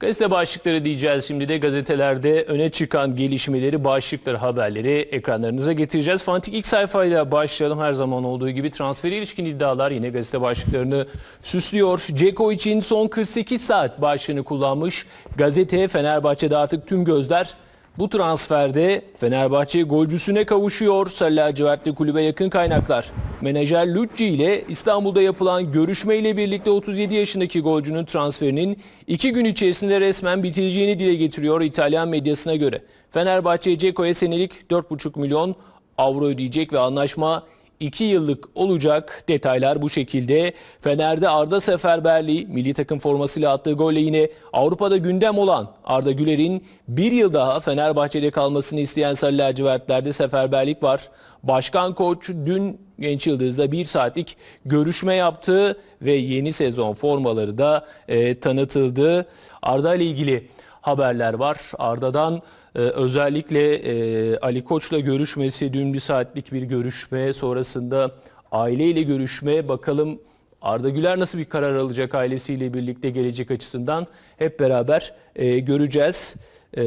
Gazete başlıkları diyeceğiz şimdi de gazetelerde öne çıkan gelişmeleri, başlıkları, haberleri ekranlarınıza getireceğiz. Fantik ilk sayfayla başlayalım. Her zaman olduğu gibi transferi ilişkin iddialar yine gazete başlıklarını süslüyor. Ceko için son 48 saat başlığını kullanmış. Gazete Fenerbahçe'de artık tüm gözler bu transferde Fenerbahçe golcüsüne kavuşuyor. Sarı lacivertli kulübe yakın kaynaklar. Menajer Lucci ile İstanbul'da yapılan görüşmeyle birlikte 37 yaşındaki golcünün transferinin iki gün içerisinde resmen bitireceğini dile getiriyor İtalyan medyasına göre. Fenerbahçe Ceko'ya senelik 4,5 milyon avro ödeyecek ve anlaşma 2 yıllık olacak. Detaylar bu şekilde. Fener'de Arda seferberliği, milli takım formasıyla attığı golle yine Avrupa'da gündem olan Arda Güler'in bir yıl daha Fenerbahçe'de kalmasını isteyen Sarı lacivertlerde seferberlik var. Başkan koç dün Genç Yıldız'da bir saatlik görüşme yaptı ve yeni sezon formaları da e, tanıtıldı. Arda ile ilgili haberler var. Arda'dan ee, özellikle e, Ali Koç'la görüşmesi, dün bir saatlik bir görüşme, sonrasında aileyle görüşme. Bakalım Arda Güler nasıl bir karar alacak ailesiyle birlikte gelecek açısından hep beraber e, göreceğiz. E,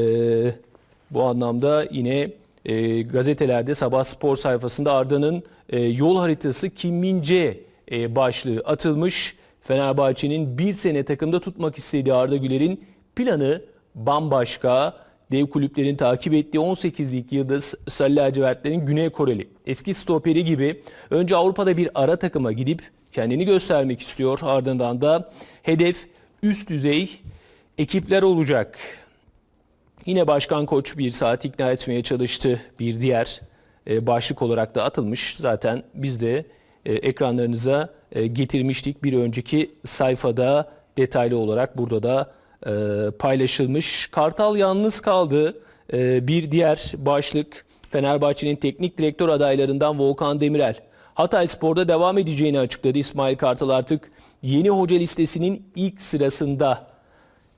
bu anlamda yine e, gazetelerde sabah spor sayfasında Arda'nın e, yol haritası Kim Min-jae e, başlığı atılmış. Fenerbahçe'nin bir sene takımda tutmak istediği Arda Güler'in planı bambaşka dev kulüplerin takip ettiği 18'lik yıldız Sarı lacivertlerin Güney Koreli. Eski stoperi gibi önce Avrupa'da bir ara takıma gidip kendini göstermek istiyor. Ardından da hedef üst düzey ekipler olacak. Yine Başkan Koç bir saat ikna etmeye çalıştı. Bir diğer e, başlık olarak da atılmış. Zaten biz de e, ekranlarınıza e, getirmiştik. Bir önceki sayfada detaylı olarak burada da paylaşılmış. Kartal yalnız kaldı. E, bir diğer başlık Fenerbahçe'nin teknik direktör adaylarından Volkan Demirel. Hatay Spor'da devam edeceğini açıkladı. İsmail Kartal artık yeni hoca listesinin ilk sırasında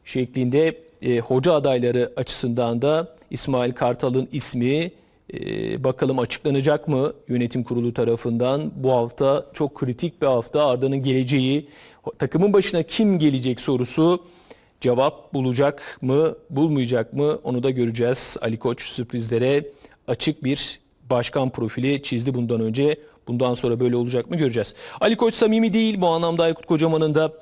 şeklinde e, hoca adayları açısından da İsmail Kartal'ın ismi e, bakalım açıklanacak mı yönetim kurulu tarafından. Bu hafta çok kritik bir hafta. Arda'nın geleceği, takımın başına kim gelecek sorusu cevap bulacak mı, bulmayacak mı onu da göreceğiz. Ali Koç sürprizlere açık bir başkan profili çizdi bundan önce. Bundan sonra böyle olacak mı göreceğiz. Ali Koç samimi değil bu anlamda Aykut Kocaman'ın da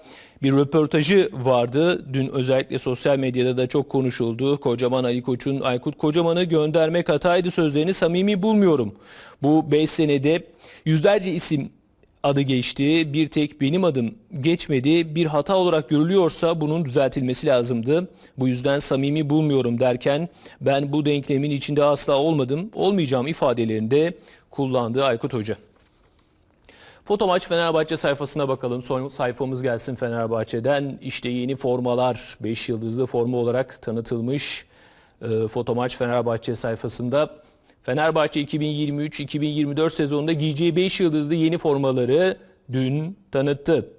bir röportajı vardı. Dün özellikle sosyal medyada da çok konuşuldu. Kocaman Ali Koç'un Aykut Kocaman'ı göndermek hataydı sözlerini samimi bulmuyorum. Bu 5 senede yüzlerce isim adı geçti. Bir tek benim adım geçmedi. Bir hata olarak görülüyorsa bunun düzeltilmesi lazımdı. Bu yüzden samimi bulmuyorum derken ben bu denklemin içinde asla olmadım, olmayacağım ifadelerinde kullandığı Aykut Hoca. Foto maç Fenerbahçe sayfasına bakalım. Son sayfamız gelsin Fenerbahçe'den. İşte yeni formalar 5 yıldızlı forma olarak tanıtılmış. E, foto maç Fenerbahçe sayfasında. Fenerbahçe 2023-2024 sezonunda giyeceği 5 yıldızlı yeni formaları dün tanıttı.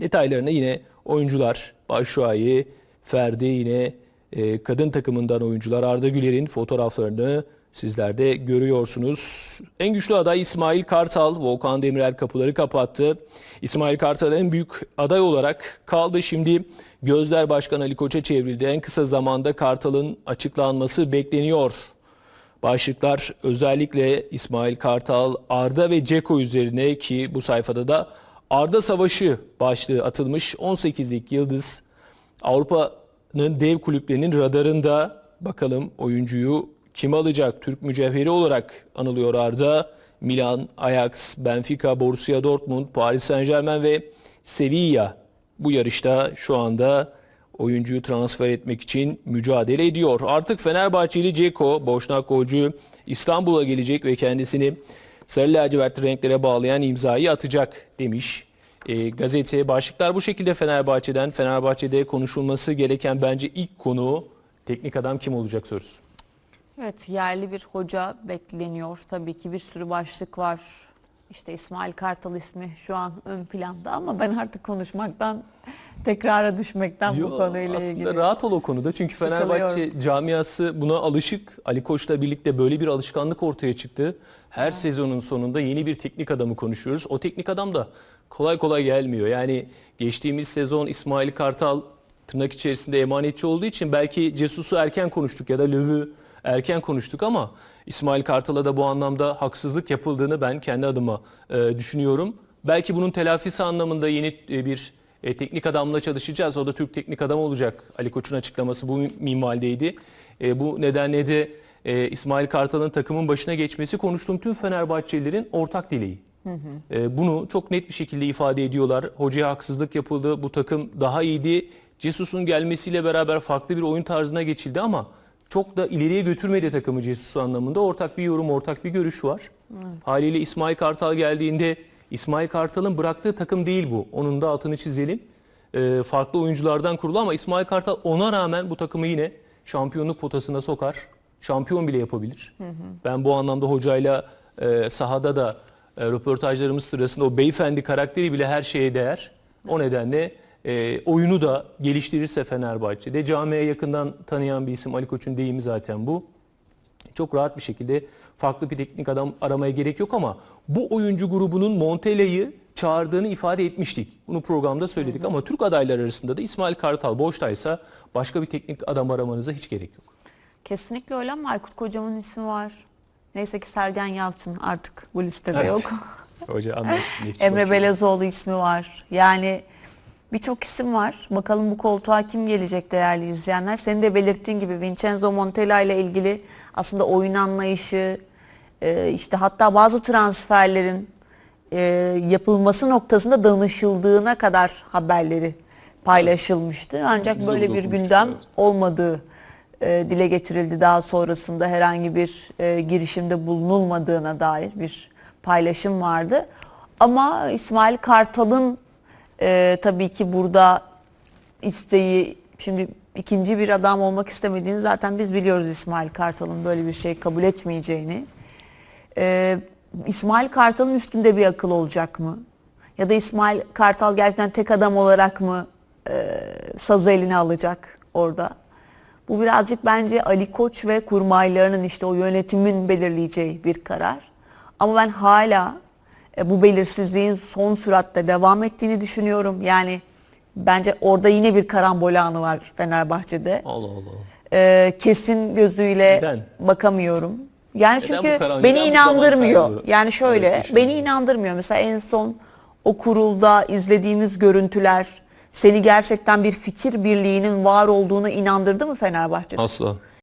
Detaylarına yine oyuncular Başşuayi, Ferdi yine e, kadın takımından oyuncular Arda Güler'in fotoğraflarını sizler de görüyorsunuz. En güçlü aday İsmail Kartal, Volkan Demirel kapıları kapattı. İsmail Kartal en büyük aday olarak kaldı. Şimdi gözler Başkan Ali Koç'a çevrildi. En kısa zamanda Kartal'ın açıklanması bekleniyor. Başlıklar özellikle İsmail Kartal, Arda ve Ceko üzerine ki bu sayfada da Arda Savaşı başlığı atılmış 18'lik yıldız Avrupa'nın dev kulüplerinin radarında bakalım oyuncuyu kim alacak? Türk mücevheri olarak anılıyor Arda. Milan, Ajax, Benfica, Borussia Dortmund, Paris Saint Germain ve Sevilla bu yarışta şu anda oyuncuyu transfer etmek için mücadele ediyor. Artık Fenerbahçeli Ceko, Boşnak golcü İstanbul'a gelecek ve kendisini sarı lacivert renklere bağlayan imzayı atacak demiş. E, gazete başlıklar bu şekilde Fenerbahçe'den. Fenerbahçe'de konuşulması gereken bence ilk konu teknik adam kim olacak sorusu. Evet yerli bir hoca bekleniyor. Tabii ki bir sürü başlık var. İşte İsmail Kartal ismi şu an ön planda ama ben artık konuşmaktan tekrara düşmekten bu Yo, konuyla aslında ilgili. rahat ol o konuda. Çünkü. Fenerbahçe camiası buna alışık. Ali Koç'la birlikte böyle bir alışkanlık ortaya çıktı. Her sezonun sonunda yeni bir teknik adamı konuşuyoruz. O teknik adam da kolay kolay gelmiyor. Yani geçtiğimiz sezon İsmail Kartal tırnak içerisinde emanetçi olduğu için belki Cesus'u erken konuştuk ya da Löv'ü erken konuştuk ama İsmail Kartal'a da bu anlamda haksızlık yapıldığını ben kendi adıma e, düşünüyorum. Belki bunun telafisi anlamında yeni e, bir e, teknik adamla çalışacağız. O da Türk teknik adam olacak. Ali Koç'un açıklaması bu minvaldeydi. E, bu nedenle de e, İsmail Kartal'ın takımın başına geçmesi konuştuğum tüm Fenerbahçelilerin ortak dileği. E, bunu çok net bir şekilde ifade ediyorlar. Hocaya haksızlık yapıldı. Bu takım daha iyiydi. Cesus'un gelmesiyle beraber farklı bir oyun tarzına geçildi ama çok da ileriye götürmedi takımı Jesus anlamında. Ortak bir yorum, ortak bir görüş var. Haliyle İsmail Kartal geldiğinde İsmail Kartal'ın bıraktığı takım değil bu. Onun da altını çizelim. E, farklı oyunculardan kurulu ama İsmail Kartal ona rağmen bu takımı yine şampiyonluk potasına sokar. Şampiyon bile yapabilir. Ben bu anlamda hocayla e, sahada da e, röportajlarımız sırasında o beyefendi karakteri bile her şeye değer. O nedenle e, oyunu da geliştirirse Fenerbahçe'de camiye yakından tanıyan bir isim Ali Koç'un deyimi zaten bu. Çok rahat bir şekilde farklı bir teknik adam aramaya gerek yok ama bu oyuncu grubunun Montella'yı çağırdığını ifade etmiştik. Bunu programda söyledik ama Türk adaylar arasında da İsmail Kartal boştaysa başka bir teknik adam aramanıza hiç gerek yok. Kesinlikle öyle ama Aykut Kocaman'ın ismi var. Neyse ki Sergen Yalçın artık bu listede Evet. yok. Hoca anlaştık. geçti Emre. Belezoğlu ismi var. Yani birçok isim var. Bakalım bu koltuğa kim gelecek değerli izleyenler. Senin de belirttiğin gibi Vincenzo Montella ile ilgili aslında oyun anlayışı, e, işte hatta bazı transferlerin e, yapılması noktasında danışıldığına kadar haberleri paylaşılmıştı. Ancak Biz böyle bir gündem evet. olmadığı e, dile getirildi. Daha sonrasında herhangi bir girişimde bulunulmadığına dair bir paylaşım vardı. Ama İsmail Kartal'ın e, tabii ki burada isteği şimdi ikinci bir adam olmak istemediğini zaten biz biliyoruz İsmail Kartal'ın böyle bir şey kabul etmeyeceğini. Ee, İsmail Kartal'ın üstünde bir akıl olacak mı? Ya da İsmail Kartal gerçekten tek adam olarak mı e, sazı eline alacak orada? Bu birazcık bence Ali Koç ve kurmaylarının işte o yönetimin belirleyeceği bir karar. Ama ben hala e, bu belirsizliğin son süratle devam ettiğini düşünüyorum. Yani bence orada yine bir karambol anı var Fenerbahçe'de. Allah Allah. Ee, kesin gözüyle Neden? bakamıyorum. Yani Neden çünkü bu karar- beni neden bu zaman inandırmıyor. kaybı Yani şöyle yaşanıyor? beni inandırmıyor. Mesela en son o kurulda izlediğimiz görüntüler seni gerçekten bir fikir birliğinin var olduğuna inandırdı mı Fenerbahçe'de? Asla.